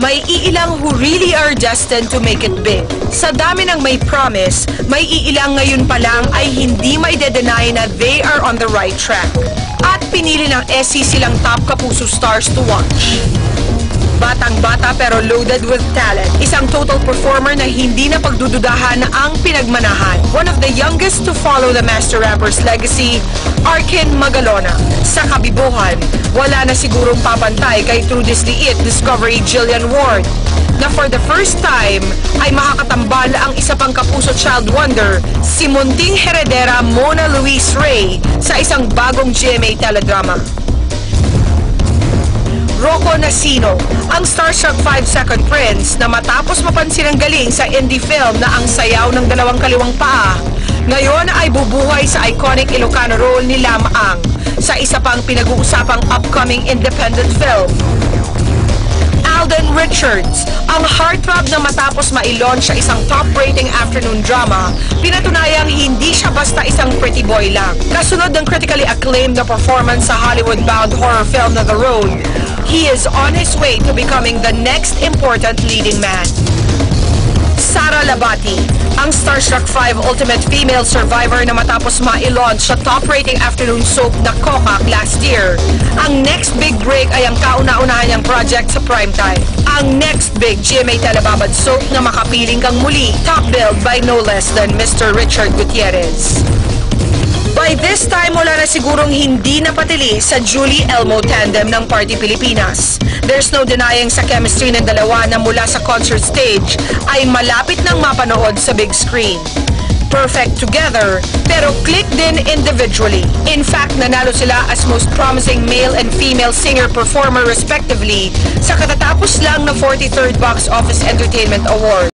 may iilang who really are destined to make it big. Sa dami ng may promise, may iilang ngayon pa lang ay hindi may de-deny na they are on the right track. At pinili ng SC silang top kapuso stars to watch. Batang-bata pero loaded with talent. Isang total performer na hindi na pagdududahan ang pinagmanahan. One of the youngest to follow the Master Rapper's legacy, Arkin Magalona. Sa kabibuhan, wala na sigurong papantay kay True Disliit Discovery Jillian Ward na for the first time ay makakatambal ang isa pang kapuso child wonder, si Munting Heredera Mona Luis Ray sa isang bagong GMA teledrama. Rocco Nasino, ang starstruck 5-second prince na matapos mapansin ang galing sa indie film na ang sayaw ng dalawang kaliwang paa, ngayon ay bubuhay sa iconic Ilocano role ni Lam Ang sa isa pang pinag-uusapang upcoming independent film. Alden Richards, ang heartthrob na matapos ma-launch sa isang top-rating afternoon drama, pinatunayang hindi siya basta isang pretty boy lang. Kasunod ng critically acclaimed na performance sa Hollywood-bound horror film na The Road, he is on his way to becoming the next important leading man. Sara Labati, ang Starstruck 5 Ultimate Female Survivor na matapos ma-launch sa top-rating afternoon soap na Kokak last year. Ang next big break ay ang kauna-unahan niyang project sa primetime. Ang next big GMA Telebabad soap na makapiling kang muli, top billed by no less than Mr. Richard Gutierrez. By this time, wala na sigurong hindi napatili sa Julie Elmo tandem ng Party Pilipinas. There's no denying sa chemistry ng dalawa na mula sa concert stage ay malapit nang mapanood sa big screen. Perfect together, pero click din individually. In fact, nanalo sila as most promising male and female singer-performer respectively sa katatapos lang na 43rd Box Office Entertainment Award.